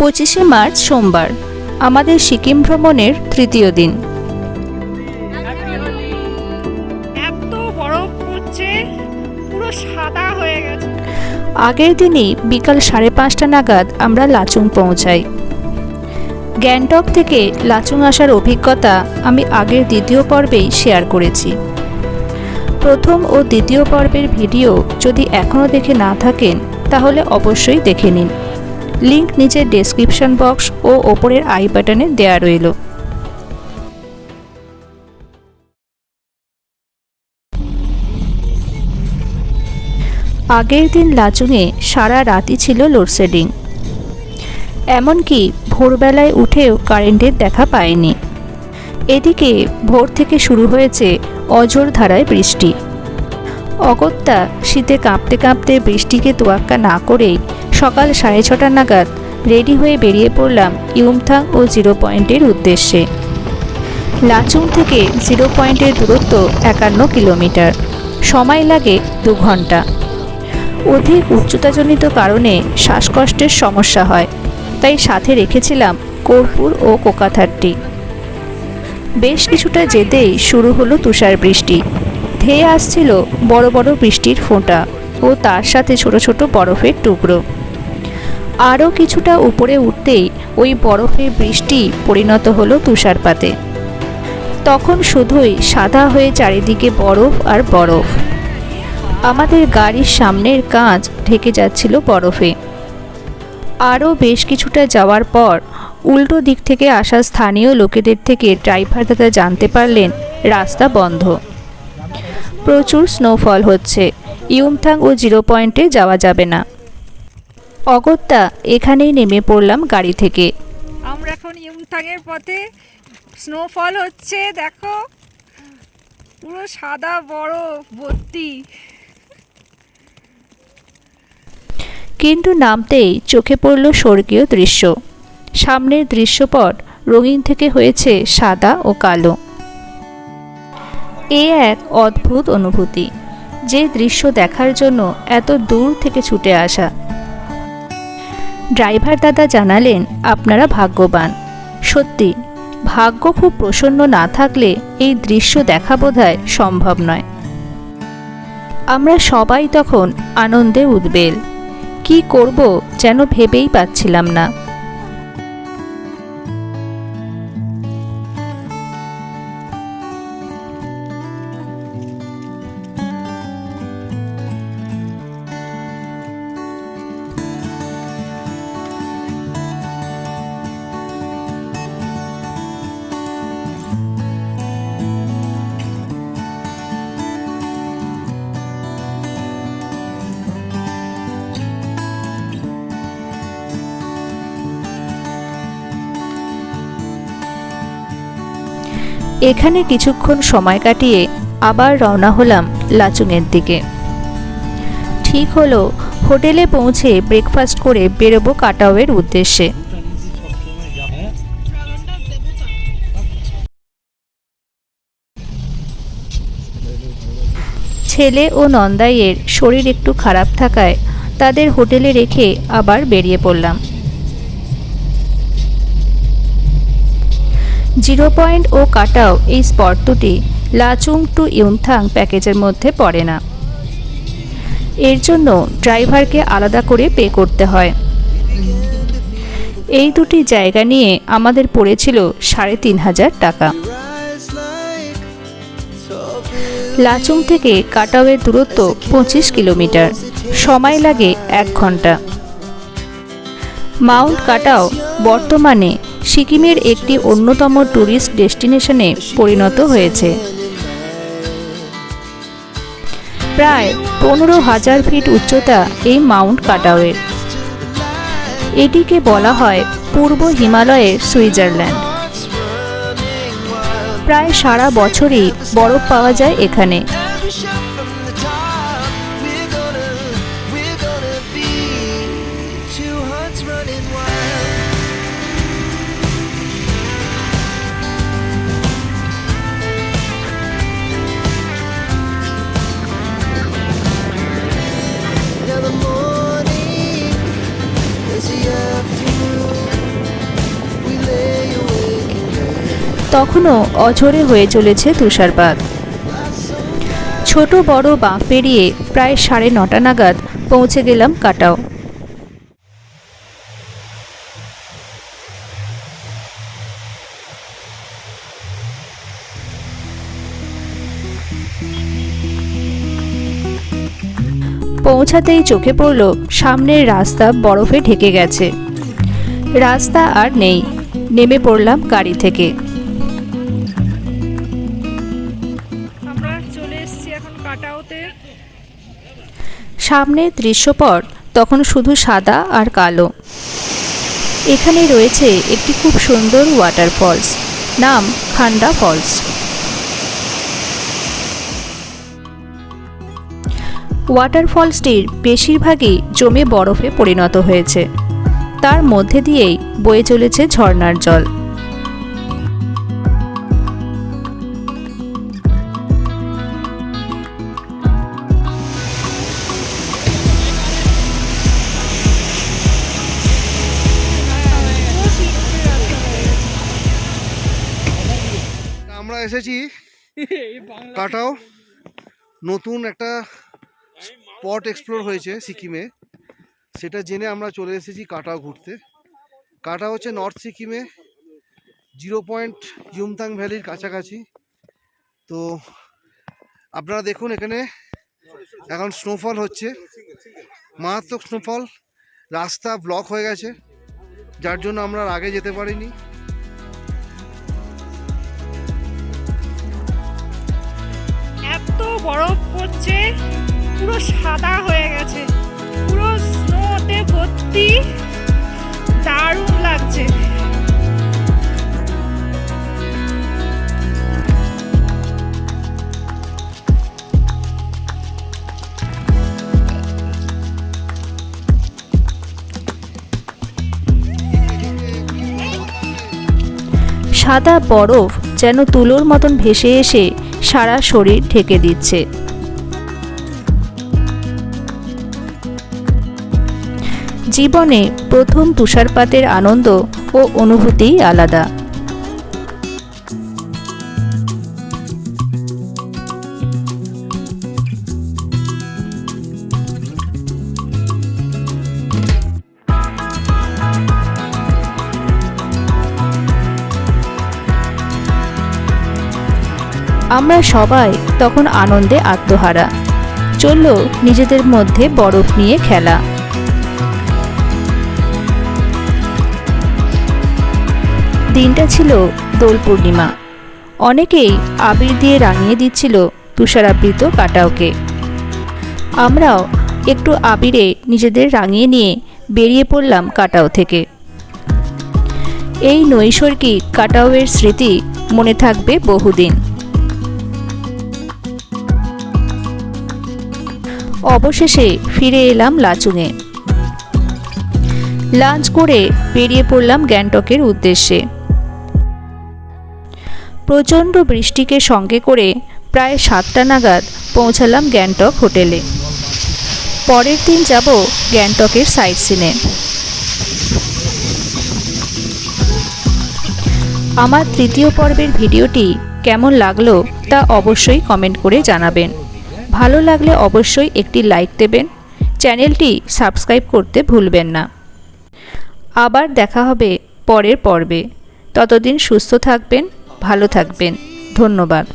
পঁচিশে মার্চ সোমবার আমাদের সিকিম ভ্রমণের তৃতীয় দিন। এত বরফ পড়ছে পুরো সাদা হয়ে গেছে। আগের দিনই বিকাল সাড়ে পাঁচটা নাগাদ আমরা লাচুং পৌঁছাই। গ্যাংটক থেকে লাচুং আসার অভিজ্ঞতা আমি আগের দ্বিতীয় পর্বেই শেয়ার করেছি। প্রথম ও দ্বিতীয় পর্বের ভিডিও যদি এখনও দেখে না থাকেন তাহলে অবশ্যই দেখে নিন। লিংক নিচের ডেসক্রিপশন বক্স ও ওপরের আই বাটনে দেয়া রইল। আগের দিন লাচুংয়ে সারা রাতই ছিল লোডশেডিং। এমনকি ভোরবেলায় উঠেও কারেন্টের দেখা পায়নি। এদিকে ভোর থেকে শুরু হয়েছে অজর ধারায় বৃষ্টি। অগত্যা শীতে কাঁপতে কাঁপতে বৃষ্টিকে তোয়াক্কা না করেই সকাল সাড়ে ছটা নাগাদ রেডি হয়ে বেরিয়ে পড়লাম ইউমথাং ও জিরো পয়েন্টের উদ্দেশ্যে। লাচুং থেকে জিরো পয়েন্টের দূরত্ব একান্ন কিলোমিটার। সময় লাগে দু ঘণ্টা। অধিক উচ্চতাজনিত কারণে শ্বাসকষ্টের সমস্যা হয়, তাই সাথে রেখেছিলাম কর্পূর ও কোকাথারটি বেশ কিছুটা যেতেই শুরু হলো তুষার বৃষ্টি। ধেয়ে আসছিল বড় বড় বৃষ্টির ফোঁটা ও তার সাথে ছোট ছোট বরফের টুকরো। আরও কিছুটা উপরে উঠতেই ওই বরফের বৃষ্টি পরিণত হলো তুষারপাতে। তখন শুধুই সাদা হয়ে চারিদিকে বরফ আর বরফ। আমাদের গাড়ির সামনের কাঁচ ঢেকে যাচ্ছিল বরফে। আরও বেশ কিছুটা যাওয়ার পর উল্টো দিক থেকে আসা স্থানীয় লোকেদের থেকে ড্রাইভার দাদা জানতে পারলেন রাস্তা বন্ধ। প্রচুর স্নোফল হচ্ছে। ইউমথাং ও জিরো পয়েন্টে যাওয়া যাবে না। অগত্যা এখানেই নেমে পড়লাম গাড়ি থেকে। আমরা এখন ইউমথাংয়ের পথে। স্নোফল হচ্ছে দেখো। পুরো সাদা বড় ভর্তি। কিন্তু নামতেই চোখে পড়ল স্বর্গীয় দৃশ্য। সামনের দৃশ্যপট রঙিন থেকে হয়েছে সাদা ও কালো। এ এক অদ্ভুত অনুভূতি যে দৃশ্য দেখার জন্য এত দূর থেকে ছুটে আসা। ড্রাইভার দাদা জানালেন, আপনারা ভাগ্যবান। সত্যি, ভাগ্য খুব প্রসন্ন না থাকলে এই দৃশ্য দেখা বোধহয় সম্ভব নয়। আমরা সবাই তখন আনন্দে উদ্বেল। কি করব যেন ভেবেই পাচ্ছিলাম না। এখানে কিছুক্ষণ সময় কাটিয়ে আবার রওনা হলাম লাচুংয়ের দিকে। ঠিক হলো, হোটেলে পৌঁছে ব্রেকফাস্ট করে বেরোবো কাটাওয়ের উদ্দেশ্যে। ছেলে ও নন্দাইয়ের শরীর একটু খারাপ থাকায় তাদের হোটেলে রেখে আবার বেরিয়ে পড়লাম। জিরো পয়েন্ট ও কাটাও এই স্পট দুটি লাচুং টু ইউনথাং প্যাকেজের মধ্যে পড়ে না। এর জন্য ড্রাইভারকে আলাদা করে পে করতে হয়। এই দুটি জায়গা নিয়ে আমাদের পড়েছিল সাড়ে তিন হাজার টাকা। লাচুং থেকে কাটাওয়ের দূরত্ব পঁচিশ কিলোমিটার। সময় লাগে এক ঘণ্টা। মাউন্ট কাটাও বর্তমানে সিকিমের একটি অন্যতম ট্যুরিস্ট ডেস্টিনেশনে পরিণত হয়েছে। প্রায় পনেরো হাজার ফিট উচ্চতা এই মাউন্ট কাটাওয়ের। এটিকে বলা হয় পূর্ব হিমালয়ের সুইজারল্যান্ড। প্রায় সারা বছরই বরফ পাওয়া যায় এখানে। তখনও অঝরে হয়ে চলেছে তুষারপাত। ছোট বড় বাঁক পেরিয়ে প্রায় সাড়ে নটা নাগাদ পৌঁছে গেলাম কাটাও। পৌঁছাতেই চোখে পড়ল, সামনের রাস্তা বরফে ঢেকে গেছে। রাস্তা আর নেই, নেমে পড়লাম গাড়ি থেকে। সামনের দৃশ্যপট, তখন শুধু সাদা আর কালো। এখানে রয়েছে একটি খুব সুন্দর ওয়াটারফলস নাম খান্ডা ফলস ওয়াটারফলসটির বেশিরভাগই জমে বরফে পরিণত হয়েছে। তার মধ্যে দিয়েই বয়ে চলেছে ঝর্নার জল। এসেছি। কাটাও। নতুন একটা স্পট এক্সপ্লোর হয়েছে সিকিমে। সেটা জেনে আমরা চলে এসেছি কাটাও ঘুরতে। কাটা হচ্ছে নর্থ সিকিমে জিরো পয়েন্ট ইউমথাং ভ্যালির কাছাকাছি। তো আপনারা দেখুন এখানে এখন স্নোফল হচ্ছে। মারাত্মক স্নোফল রাস্তা ব্লক হয়ে গেছে। যার জন্য আমরা আর আগে যেতে পারিনি। এত বরফ পড়ছে, পুরো সাদা হয়ে গেছে, পুরো স্নোতে ভর্তি, দারুণ লাগছে। সাদা বরফ যেন তুলোর মতন ভেসে এসে সারা শরীর ঢেকে দিচ্ছে। জীবনে প্রথম তুষারপাতের আনন্দ ও অনুভূতি আলাদা। আমরা সবাই তখন আনন্দে আত্মহারা। চলল নিজেদের মধ্যে বরফ নিয়ে খেলা। দিনটা ছিল দোল পূর্ণিমা। অনেকেই আবির দিয়ে রাঙিয়ে দিচ্ছিল তুষারাবৃত কাটাওকে। আমরাও একটু আবিরে নিজেদের রাঙিয়ে নিয়ে বেরিয়ে পড়লাম কাটাও থেকে। এই নৈসর্গিক কাটাওয়ের স্মৃতি মনে থাকবে বহুদিন। অবশেষে ফিরে এলাম লাচুংয়ে লাঞ্চ করে বেরিয়ে পড়লাম গ্যাংটকের উদ্দেশ্যে। প্রচণ্ড বৃষ্টিকে সঙ্গে করে প্রায় সাতটা নাগাদ পৌঁছালাম গ্যাংটক হোটেলে। পরের দিন যাব গ্যাংটকের সাইট সিনে। আমার তৃতীয় পর্বের ভিডিওটি কেমন লাগল তা অবশ্যই কমেন্ট করে জানাবেন। ভালো লাগলে অবশ্যই একটি লাইক দেবেন। চ্যানেলটি সাবস্ক্রাইব করতে ভুলবেন না। আবার দেখা হবে পরের পর্বে। ততদিন সুস্থ থাকবেন, ভালো থাকবেন। ধন্যবাদ।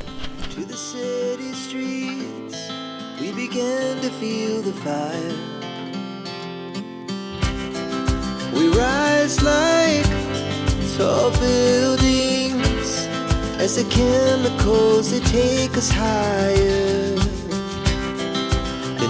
We rise like tall buildings as the chemicals that take us higher.